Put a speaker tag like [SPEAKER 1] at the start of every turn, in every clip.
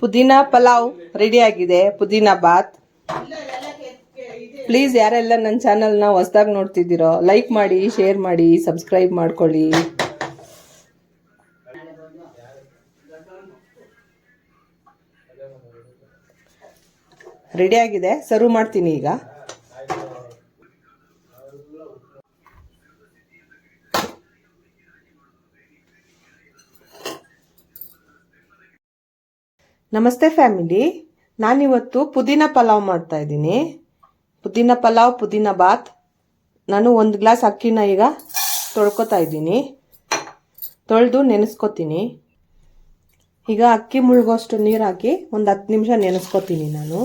[SPEAKER 1] ಪುದೀನ ಪಲಾವ್ ರೆಡಿ ಆಗಿದೆ. ಪುದೀನ ಬಾತ್. ಪ್ಲೀಸ್ ಯಾರೆಲ್ಲ ನನ್ನ ಚಾನಲ್ನ ಹೊಸ್ದಾಗಿ ನೋಡ್ತಿದ್ದೀರೋ ಲೈಕ್ ಮಾಡಿ ಶೇರ್ ಮಾಡಿ ಸಬ್ಸ್ಕ್ರೈಬ್ ಮಾಡ್ಕೊಳ್ಳಿ. ರೆಡಿ ಆಗಿದೆ. ಸರ್ವ್ ಮಾಡ್ತೀನಿ ಈಗ. ನಮಸ್ತೆ ಫ್ಯಾಮಿಲಿ. ನಾನಿವತ್ತು ಪುದೀನ ಪಲಾವ್ ಮಾಡ್ತಾ ಇದ್ದೀನಿ. ಪುದೀನ ಪಲಾವ್, ಪುದೀನ ಬಾತ್. ನಾನು ಒಂದು ಗ್ಲಾಸ್ ಅಕ್ಕಿನ ಈಗ ತೊಳ್ಕೊತಾ ಇದ್ದೀನಿ. ತೊಳೆದು ನೆನೆಸ್ಕೊತೀನಿ. ಈಗ ಅಕ್ಕಿ ಮುಳುಗೋಷ್ಟು ನೀರು ಹಾಕಿ ಒಂದು ಹತ್ತು ನಿಮಿಷ ನೆನೆಸ್ಕೊತೀನಿ ನಾನು.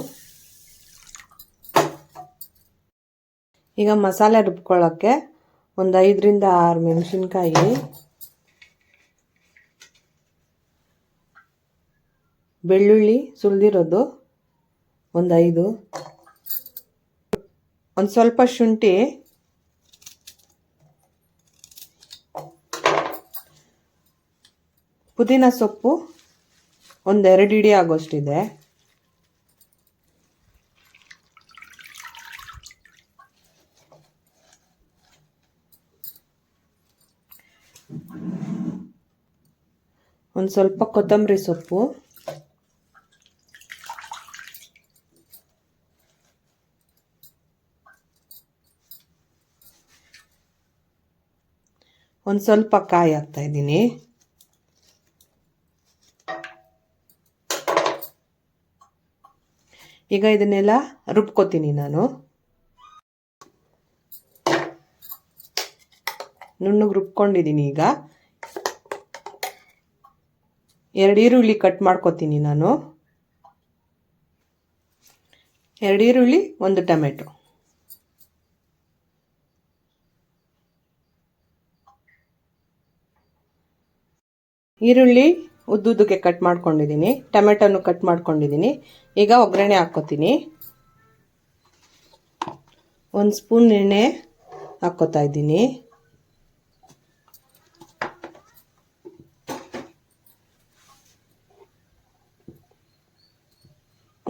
[SPEAKER 1] ಈಗ ಮಸಾಲೆ ರುಬ್ಕೊಳ್ಳೋಕ್ಕೆ ಒಂದು ಐದರಿಂದ ಆರು ಮೆಣಸಿನ್ಕಾಯಿ ಬೆಳ್ಳುಳ್ಳಿ ಸುಳಿದಿರೋದು ಒಂದು ಐದು. ಒಂದು ಸ್ವಲ್ಪ ಶುಂಠಿ. ಪುದೀನ ಸೊಪ್ಪು ಒಂದೆರಡು ಇಡಿ ಆಗೋಷ್ಟಿದೆ. ಒಂದು ಸ್ವಲ್ಪ ಕೊತ್ತಂಬರಿ ಸೊಪ್ಪು. ಒಂದು ಸ್ವಲ್ಪ ಕಾಯಿ ಹಾಕ್ತಾ ಇದ್ದೀನಿ. ಈಗ ಇದನ್ನೆಲ್ಲ ರುಬ್ಕೋತೀನಿ ನಾನು. ನುಣ್ಣಗೆ ರುಬ್ಕೊಂಡಿದ್ದೀನಿ ಈಗ. ಎರಡು ಈರುಳ್ಳಿ ಕಟ್ ಮಾಡ್ಕೊತೀನಿ ನಾನು. ಎರಡು ಈರುಳ್ಳಿ, ಒಂದು ಟೊಮೆಟೊ. ಈರುಳ್ಳಿ ಉದ್ದುದ್ದಕ್ಕೆ ಕಟ್ ಮಾಡ್ಕೊಂಡಿದ್ದೀನಿ, ಟೊಮೆಟೊನು ಕಟ್ ಮಾಡ್ಕೊಂಡಿದ್ದೀನಿ. ಈಗ ಒಗ್ಗರಣೆ ಹಾಕ್ಕೋತೀನಿ. ಒಂದು ಸ್ಪೂನ್ ಎಣ್ಣೆ ಹಾಕ್ಕೋತಾ ಇದ್ದೀನಿ.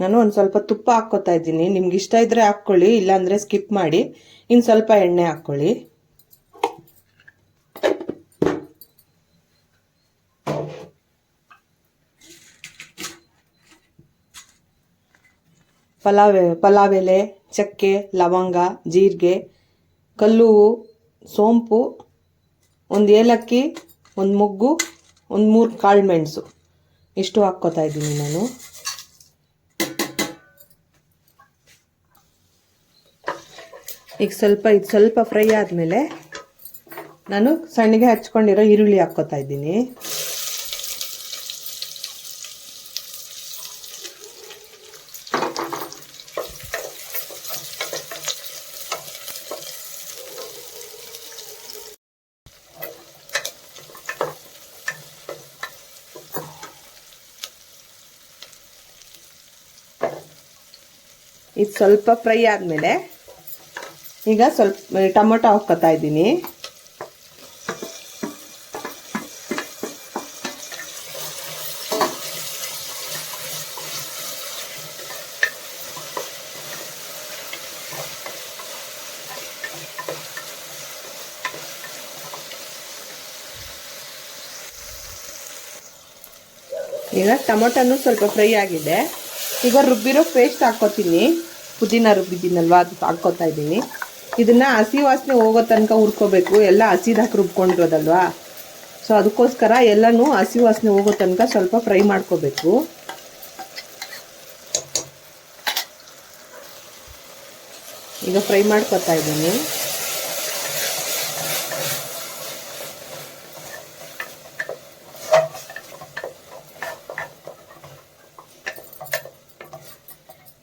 [SPEAKER 1] ನಾನು ಒಂದು ಸ್ವಲ್ಪ ತುಪ್ಪ ಹಾಕ್ಕೋತಾ ಇದ್ದೀನಿ. ನಿಮ್ಗೆ ಇಷ್ಟ ಇದ್ದರೆ ಹಾಕ್ಕೊಳ್ಳಿ, ಇಲ್ಲಾಂದರೆ ಸ್ಕಿಪ್ ಮಾಡಿ. ಇನ್ನು ಸ್ವಲ್ಪ ಎಣ್ಣೆ ಹಾಕ್ಕೊಳ್ಳಿ. ಪಲಾವ್ ಪಲಾವ್ ಎಲೆ ಚಕ್ಕೆ, ಲವಂಗ, ಜೀರಿಗೆ, ಕಲ್ಲು, ಸೋಂಪು, ಒಂದು ಏಲಕ್ಕಿ, ಒಂದು ಮೊಗ್ಗು, ಒಂದು ಮೂರು ಕಾಳು ಮೆಣಸು. ಇಷ್ಟು ಹಾಕ್ಕೋತಾ ಇದ್ದೀನಿ ನಾನು. ಈಗ ಸ್ವಲ್ಪ, ಇದು ಸ್ವಲ್ಪ ಫ್ರೈ ಆದಮೇಲೆ ನಾನು ಸಣ್ಣಗೆ ಹಚ್ಕೊಂಡಿರೋ ಈರುಳ್ಳಿ ಹಾಕ್ಕೋತಾ ಇದ್ದೀನಿ. ಇದು ಸ್ವಲ್ಪ ಫ್ರೈ ಆದಮೇಲೆ ಈಗ ಸ್ವಲ್ಪ ಟೊಮೊಟೊ ಹಾಕ್ಕೊತಾ ಇದ್ದೀನಿ. ಈಗ ಟೊಮೊಟೊನು ಸ್ವಲ್ಪ ಫ್ರೈ ಆಗಿದೆ. ಈಗ ರುಬ್ಬಿರೋ ಪೇಸ್ಟ್ ಹಾಕ್ಕೋತೀನಿ. ಪುದೀನ ರುಬ್ಬಿದ್ದೀನಲ್ವ, ಅದು ಹಾಕ್ಕೋತಾ ಇದ್ದೀನಿ. ಇದನ್ನು ಹಸಿ ವಾಸನೆ ಹೋಗೋ ತನಕ ಹುರ್ಕೋಬೇಕು. ಎಲ್ಲ ಹಸಿದಾಕಿ ರುಬ್ಕೊಂಡಿರೋದಲ್ವಾ? ಸೊ ಅದಕ್ಕೋಸ್ಕರ ಎಲ್ಲನೂ ಹಸಿ ವಾಸನೆ ಹೋಗೋ ತನಕ ಸ್ವಲ್ಪ ಫ್ರೈ ಮಾಡ್ಕೋಬೇಕು. ಈಗ ಫ್ರೈ ಮಾಡ್ಕೊತಾ ಇದ್ದೀನಿ.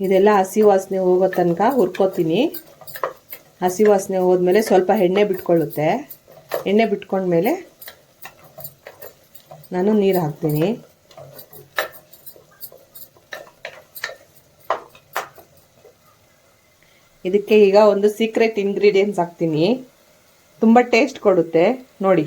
[SPEAKER 1] ಇದೆಲ್ಲ ಹಸಿ ವಾಸನೆ ಹೋಗೋ ತನಕ ಹುರ್ಕೋತೀನಿ. ಹಸಿ ವಾಸನೆ ಹೋದ್ಮೇಲೆ ಸ್ವಲ್ಪ ಎಣ್ಣೆ ಬಿಟ್ಕೊಳ್ಳುತ್ತೆ. ಎಣ್ಣೆ ಬಿಟ್ಕೊಂಡ್ಮೇಲೆ ನಾನು ನೀರು ಹಾಕ್ತೀನಿ. ಇದಕ್ಕೆ ಈಗ ಒಂದು ಸೀಕ್ರೆಟ್ ಇಂಗ್ರೀಡಿಯೆಂಟ್ಸ್ ಹಾಕ್ತೀನಿ. ತುಂಬ ಟೇಸ್ಟ್ ಕೊಡುತ್ತೆ. ನೋಡಿ.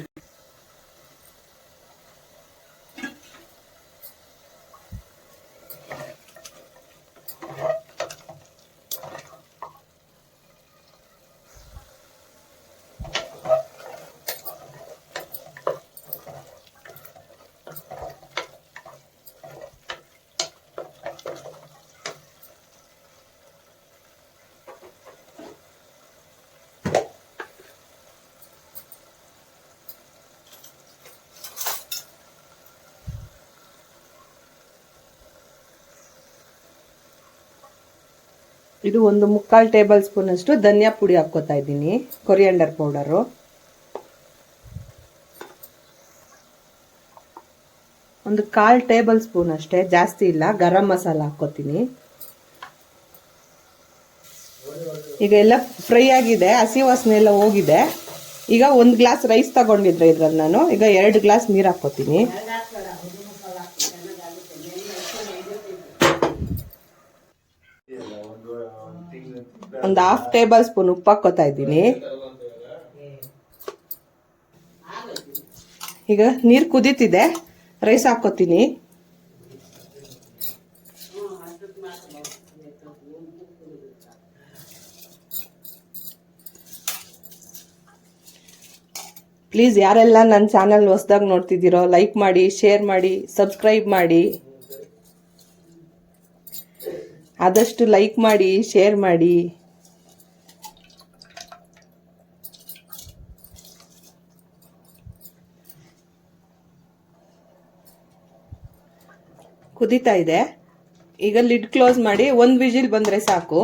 [SPEAKER 1] ಇದು ಒಂದು ಮುಕ್ಕಾಲು ಟೇಬಲ್ ಸ್ಪೂನ್ ಅಷ್ಟು ಧನಿಯಾ ಪುಡಿ ಹಾಕ್ಕೋತಾ ಇದ್ದೀನಿ, ಕೊರಿಯಂಡರ್ ಪೌಡರು. ಒಂದು ಕಾಲು ಟೇಬಲ್ ಸ್ಪೂನ್ ಅಷ್ಟೇ, ಜಾಸ್ತಿ ಇಲ್ಲ, ಗರಂ ಮಸಾಲ ಹಾಕ್ಕೋತೀನಿ. ಈಗ ಎಲ್ಲ ಫ್ರೈ ಆಗಿದೆ, ಹಸಿ ವಾಸನೆ ಎಲ್ಲ ಹೋಗಿದೆ. ಈಗ ಒಂದು ಗ್ಲಾಸ್ ರೈಸ್ ತಗೊಂಡಿದ್ರೆ ಇದ್ರಲ್ಲಿ ನಾನು, ಈಗ ಎರಡು ಗ್ಲಾಸ್ ನೀರು ಹಾಕ್ಕೋತೀನಿ. ಒಂದು ಹಾಫ್ ಟೇಬಲ್ ಸ್ಪೂನ್ ಉಪ್ಪು ಹಾಕೋತಾ ಇದ್ದೀನಿ. ಈಗ ನೀರು ಕುದೀತಿದೆ ರೈಸ್ ಹಾಕೋತೀನಿ ಪ್ಲೀಸ್ ಯಾರೆಲ್ಲ ನನ್ನ ಚಾನಲ್ ಹೊಸ್ದಾಗಿ ನೋಡ್ತಿದ್ದೀರೋ ಲೈಕ್ ಮಾಡಿ ಶೇರ್ ಮಾಡಿ ಸಬ್ಸ್ಕ್ರೈಬ್ ಮಾಡಿ. ಆದಷ್ಟು ಲೈಕ್ ಮಾಡಿ ಶೇರ್ ಮಾಡಿ. ಕುದೀತಾ ಇದೆ. ಈಗ ಲಿಡ್ ಕ್ಲೋಸ್ ಮಾಡಿ, ಒಂದು ವಿಜಿಲ್ ಬಂದರೆ ಸಾಕು.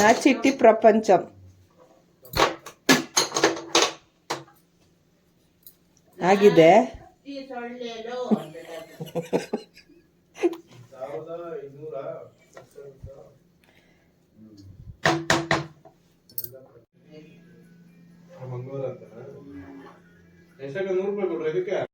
[SPEAKER 1] నా చిట్టి ప్రపంచం ಆಗಿದೆ
[SPEAKER 2] ಮಂಗಳೂರು ಅಂತ ಎಷ್ಟಾಗ ನೂರು ರೂಪಾಯಿ ಕೊಡ್ರಿ ಇದಕ್ಕೆ